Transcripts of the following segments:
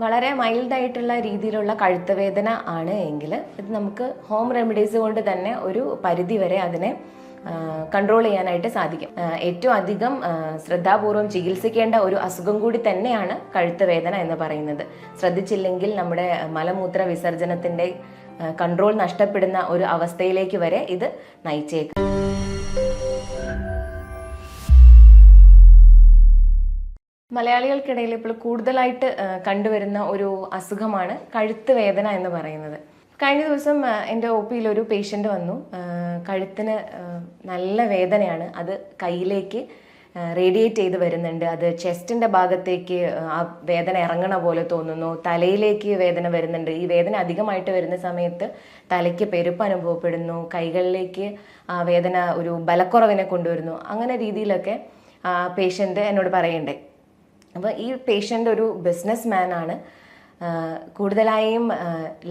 വളരെ മൈൽഡായിട്ടുള്ള രീതിയിലുള്ള കഴുത്ത് വേദന ആണ് എങ്കിൽ ഇത് നമുക്ക് ഹോം റെമഡീസ് കൊണ്ട് തന്നെ ഒരു പരിധി വരെ അതിനെ കൺട്രോൾ ചെയ്യാനായിട്ട് സാധിക്കും. ഏറ്റവും അധികം ശ്രദ്ധാപൂർവം ചികിത്സിക്കേണ്ട ഒരു അസുഖം കൂടി തന്നെയാണ് കഴുത്ത് വേദന എന്ന് പറയുന്നത്. ശ്രദ്ധിച്ചില്ലെങ്കിൽ നമ്മുടെ മലമൂത്ര വിസർജനത്തിന്റെ കൺട്രോൾ നഷ്ടപ്പെടുന്ന ഒരു അവസ്ഥയിലേക്ക് വരെ ഇത് നയിച്ചേക്കാം. മലയാളികൾക്കിടയിൽ ഇപ്പോൾ കൂടുതലായിട്ട് കണ്ടുവരുന്ന ഒരു അസുഖമാണ് കഴുത്ത് വേദന എന്ന് പറയുന്നത്. കഴിഞ്ഞ ദിവസം എന്റെ ഒ പിയിൽ ഒരു പേഷ്യന്റ് വന്നു. കഴുത്തിന് നല്ല വേദനയാണ്. അത് കയ്യിലേക്ക് റേഡിയേറ്റ് ചെയ്ത് വരുന്നുണ്ട്. അത് ചെസ്റ്റിന്റെ ഭാഗത്തേക്ക് ആ വേദന ഇറങ്ങണ പോലെ തോന്നുന്നു. തലയിലേക്ക് വേദന വരുന്നുണ്ട്. ഈ വേദന അധികമായിട്ട് വരുന്ന സമയത്ത് തലയ്ക്ക് പെരുപ്പ് അനുഭവപ്പെടുന്നു. കൈകളിലേക്ക് ആ വേദന ഒരു ബലക്കുറവിനെ കൊണ്ടുവരുന്നു. അങ്ങനെ രീതിയിലൊക്കെ പേഷ്യന്റ് എന്നോട് പറയണ്ടേ അപ്പോൾ ഈ പേഷ്യന്റ് ഒരു ബിസിനസ് മാൻ ആണ് കൂടുതലായും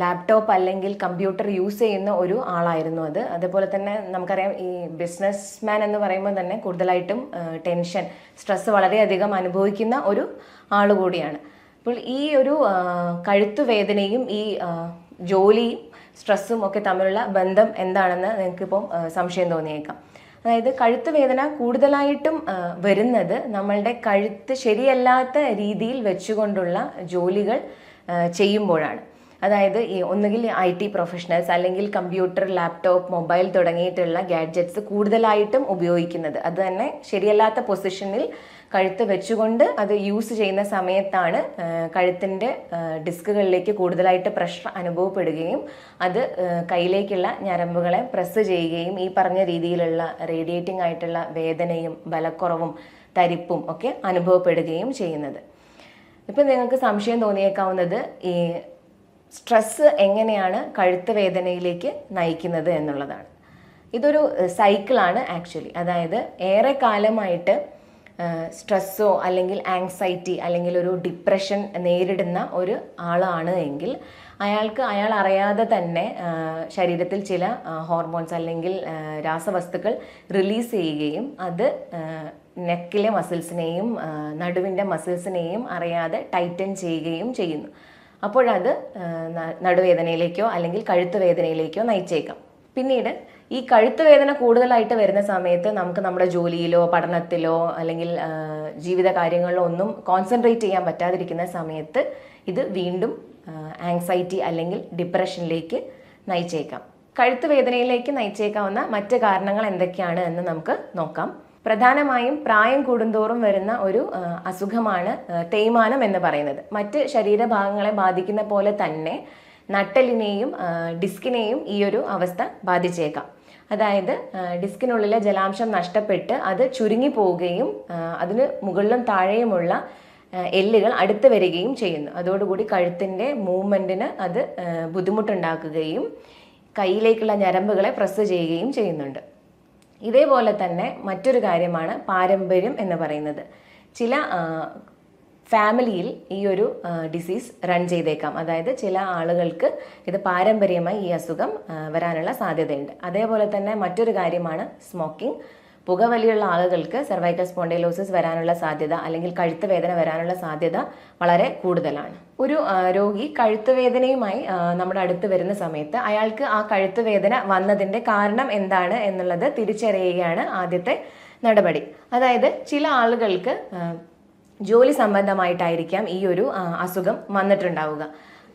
ലാപ്ടോപ്പ് അല്ലെങ്കിൽ കമ്പ്യൂട്ടർ യൂസ് ചെയ്യുന്ന ഒരു ആളായിരുന്നു അത്. അതേപോലെ തന്നെ നമുക്കറിയാം ഈ ബിസിനസ് മാൻ എന്ന് പറയുമ്പോൾ തന്നെ കൂടുതലായിട്ടും ടെൻഷൻ സ്ട്രെസ് വളരെയധികം അനുഭവിക്കുന്ന ഒരു ആൾ കൂടിയാണ്. അപ്പോൾ ഈ ഒരു കഴുത്തുവേദനയും വേദനയും ഈ ജോലിയും സ്ട്രെസ്സും ഒക്കെ തമ്മിലുള്ള ബന്ധം എന്താണെന്ന് നിങ്ങൾക്കിപ്പം സംശയം തോന്നിയേക്കാം. അതായത് കഴുത്ത് വേദന കൂടുതലായിട്ടും വരുന്നത് നമ്മളുടെ കഴുത്ത് ശരിയല്ലാത്ത രീതിയിൽ വെച്ചുകൊണ്ടുള്ള ജോലികൾ ചെയ്യുമ്പോഴാണ്. അതായത് ഈ ഒന്നുകിൽ ഐ ടി പ്രൊഫഷണൽസ് അല്ലെങ്കിൽ കമ്പ്യൂട്ടർ ലാപ്ടോപ്പ് മൊബൈൽ തുടങ്ങിയിട്ടുള്ള ഗാഡ്ജറ്റ്സ് കൂടുതലായിട്ടും ഉപയോഗിക്കുന്നത്. അത് തന്നെ ശരിയല്ലാത്ത പൊസിഷനിൽ കഴുത്ത് വെച്ചുകൊണ്ട് അത് യൂസ് ചെയ്യുന്ന സമയത്താണ് കഴുത്തിന്റെ ഡിസ്കുകളിലേക്ക് കൂടുതലായിട്ട് പ്രഷർ അനുഭവപ്പെടുകയും അത് കയ്യിലേക്കുള്ള ഞരമ്പുകളെ പ്രസ് ചെയ്യുകയും ഈ പറഞ്ഞ രീതിയിലുള്ള റേഡിയേറ്റിംഗ് ആയിട്ടുള്ള വേദനയും ബലക്കുറവും തരിപ്പും ഒക്കെ അനുഭവപ്പെടുകയും ചെയ്യുന്നത്. ഇപ്പം നിങ്ങൾക്ക് സംശയം തോന്നിയേക്കാവുന്നത് ഈ സ്ട്രെസ്സ് എങ്ങനെയാണ് കഴുത്ത് വേദനയിലേക്ക് നയിക്കുന്നത് എന്നുള്ളതാണ്. ഇതൊരു സൈക്കിളാണ് ആക്ച്വലി. അതായത് ഏറെ കാലമായിട്ട് സ്ട്രെസ്സോ അല്ലെങ്കിൽ ആങ്സൈറ്റി അല്ലെങ്കിൽ ഒരു ഡിപ്രഷൻ നേരിടുന്ന ഒരു ആളാണ് എങ്കിൽ അയാൾക്ക് അയാൾ അറിയാതെ തന്നെ ശരീരത്തിൽ ചില ഹോർമോൺസ് അല്ലെങ്കിൽ രാസവസ്തുക്കൾ റിലീസ് ചെയ്യുകയും അത് നെക്കിലെ മസിൽസിനെയും നടുവിന്റെ മസിൽസിനെയും അറിയാതെ ടൈറ്റൻ ചെയ്യുകയും ചെയ്യുന്നു. അപ്പോഴത് നടുവേദനയിലേക്കോ അല്ലെങ്കിൽ കഴുത്ത് വേദനയിലേക്കോ നയിച്ചേക്കാം. പിന്നീട് ഈ കഴുത്ത് വേദന കൂടുതലായിട്ട് വരുന്ന സമയത്ത് നമുക്ക് നമ്മുടെ ജോലിയിലോ പഠനത്തിലോ അല്ലെങ്കിൽ ജീവിത കാര്യങ്ങളിലോ ഒന്നും കോൺസെൻട്രേറ്റ് ചെയ്യാൻ പറ്റാതിരിക്കുന്ന സമയത്ത് ഇത് വീണ്ടും ആങ്സൈറ്റി അല്ലെങ്കിൽ ഡിപ്രഷനിലേക്ക് നയിച്ചേക്കാം. കഴുത്ത് വേദനയിലേക്ക് നയിച്ചേക്കാവുന്ന മറ്റ് കാരണങ്ങൾ എന്തൊക്കെയാണ് എന്ന് നമുക്ക് നോക്കാം. പ്രധാനമായും പ്രായം കൂടുന്തോറും വരുന്ന ഒരു അസുഖമാണ് തേയ്മാനം എന്ന് പറയുന്നത്. മറ്റ് ശരീരഭാഗങ്ങളെ ബാധിക്കുന്ന പോലെ തന്നെ നട്ടലിനെയും ഡിസ്കിനെയും ഈ ഒരു അവസ്ഥ ബാധിച്ചേക്കാം. അതായത് ഡിസ്കിനുള്ളിലെ ജലാംശം നഷ്ടപ്പെട്ട് അത് ചുരുങ്ങി പോവുകയും അതിന് മുകളിലും താഴെയുമുള്ള എല്ലുകൾ അടുത്ത് വരികയും ചെയ്യുന്നു. അതോടുകൂടി കഴുത്തിന്റെ മൂവ്മെന്റിന് അത് ബുദ്ധിമുട്ടുണ്ടാക്കുകയും കയ്യിലേക്കുള്ള ഞരമ്പുകളെ പ്രസ് ചെയ്യുകയും ചെയ്യുന്നുണ്ട്. ഇതേപോലെ തന്നെ മറ്റൊരു കാര്യമാണ് പാരമ്പര്യം എന്ന് പറയുന്നത്. ചില ഫാമിലിയിൽ ഈ ഒരു ഡിസീസ് റൺ ചെയ്തേക്കാം. അതായത് ചില ആളുകൾക്ക് ഇത് പാരമ്പര്യമായി ഈ അസുഖം വരാനുള്ള സാധ്യതയുണ്ട്. അതേപോലെ തന്നെ മറ്റൊരു കാര്യമാണ് സ്മോക്കിംഗ് പുകവലിയുള്ള ആളുകൾക്ക് സെർവൈക്കൽ സ്പോണ്ടൈലോസിസ് വരാനുള്ള സാധ്യത അല്ലെങ്കിൽ കഴുത്ത് വേദന വരാനുള്ള സാധ്യത വളരെ കൂടുതലാണ്. ഒരു രോഗി കഴുത്ത് വേദനയുമായി നമ്മുടെ അടുത്ത് വരുന്ന സമയത്ത് അയാൾക്ക് ആ കഴുത്ത് വേദന വന്നതിന്റെ കാരണം എന്താണ് എന്നുള്ളത് തിരിച്ചറിയുകയാണ് ആദ്യത്തെ നടപടി. അതായത് ചില ആളുകൾക്ക് ജോലി സംബന്ധമായിട്ടായിരിക്കാം ഈ ഒരു അസുഖം വന്നിട്ടുണ്ടാവുക.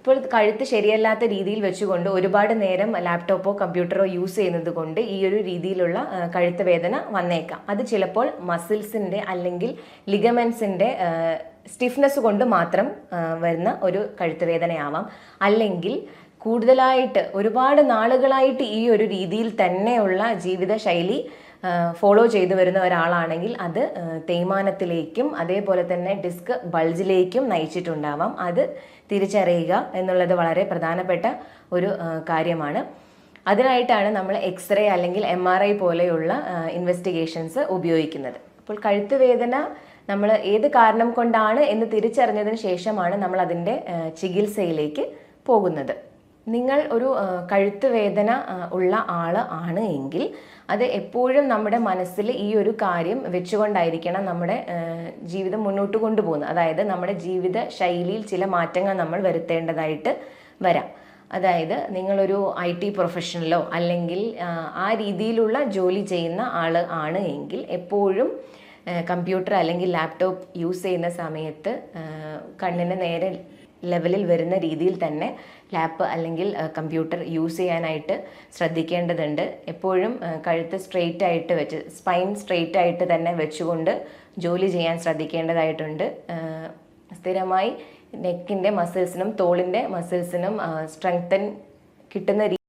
ഇപ്പോൾ കഴുത്ത് ശരിയല്ലാത്ത രീതിയിൽ വെച്ചുകൊണ്ട് ഒരുപാട് നേരം ലാപ്ടോപ്പോ കമ്പ്യൂട്ടറോ യൂസ് ചെയ്യുന്നത് കൊണ്ട് ഈ ഒരു രീതിയിലുള്ള കഴുത്ത് വേദന വന്നേക്കാം. അത് ചിലപ്പോൾ മസിൽസിന്റെ അല്ലെങ്കിൽ ലിഗമെൻസിന്റെ സ്റ്റിഫ്നെസ് കൊണ്ട് മാത്രം വരുന്ന ഒരു കഴുത്ത് വേദനയാവാം. അല്ലെങ്കിൽ കൂടുതലായിട്ട് ഒരുപാട് നാളുകളായിട്ട് ഈ ഒരു രീതിയിൽ തന്നെയുള്ള ജീവിതശൈലി ഫോളോ ചെയ്തു വരുന്ന ഒരാളാണെങ്കിൽ അത് തേയ്മാനത്തിലേക്കും അതേപോലെ തന്നെ ഡിസ്ക് ബൾജിലേക്കും നയിച്ചിട്ടുണ്ടാവാം. അത് തിരിച്ചറിയുക എന്നുള്ളത് വളരെ പ്രധാനപ്പെട്ട ഒരു കാര്യമാണ്. അതിനായിട്ടാണ് നമ്മൾ എക്സ്റേ അല്ലെങ്കിൽ എം ആർ ഐ പോലെയുള്ള ഇൻവെസ്റ്റിഗേഷൻസ് ഉപയോഗിക്കുന്നത്. അപ്പോൾ കഴുത്ത് വേദന നമ്മൾ ഏത് കാരണം കൊണ്ടാണ് എന്ന് തിരിച്ചറിഞ്ഞതിന് ശേഷമാണ് നമ്മൾ അതിന്റെ ചികിത്സയിലേക്ക് പോകുന്നത്. നിങ്ങൾ ഒരു കഴുത്ത് വേദന ഉള്ള ആൾ ആണ് എങ്കിൽ അത് എപ്പോഴും നമ്മുടെ മനസ്സിൽ ഈ ഒരു കാര്യം വെച്ചുകൊണ്ടായിരിക്കണം നമ്മുടെ ജീവിതം മുന്നോട്ട് കൊണ്ടുപോകുന്നത്. അതായത് നമ്മുടെ ജീവിത ശൈലിയിൽ ചില മാറ്റങ്ങൾ നമ്മൾ വരുത്തേണ്ടതായിട്ട് വരാം. അതായത് നിങ്ങളൊരു ഐ ടി പ്രൊഫഷണലോ അല്ലെങ്കിൽ ആ രീതിയിലുള്ള ജോലി ചെയ്യുന്ന ആൾ ആണ് എങ്കിൽ എപ്പോഴും കമ്പ്യൂട്ടർ അല്ലെങ്കിൽ ലാപ്ടോപ്പ് യൂസ് ചെയ്യുന്ന സമയത്ത് കണ്ണിന് നേരെ ലെവലിൽ വരുന്ന രീതിയിൽ തന്നെ ലാപ്പ് അല്ലെങ്കിൽ കമ്പ്യൂട്ടർ യൂസ് ചെയ്യാനായിട്ട് ശ്രദ്ധിക്കേണ്ടതുണ്ട്. എപ്പോഴും കഴുത്ത് സ്ട്രെയിറ്റ് ആയിട്ട് വെച്ച് സ്പൈൻ സ്ട്രെയിറ്റ് ആയിട്ട് തന്നെ വെച്ചുകൊണ്ട് ജോലി ചെയ്യാൻ ശ്രദ്ധിക്കേണ്ടതായിട്ടുണ്ട്. സ്ഥിരമായി നെക്കിന്റെ മസിൽസിനും തോളിന്റെ മസിൽസിനും സ്ട്രെങ്തൻ കിട്ടുന്ന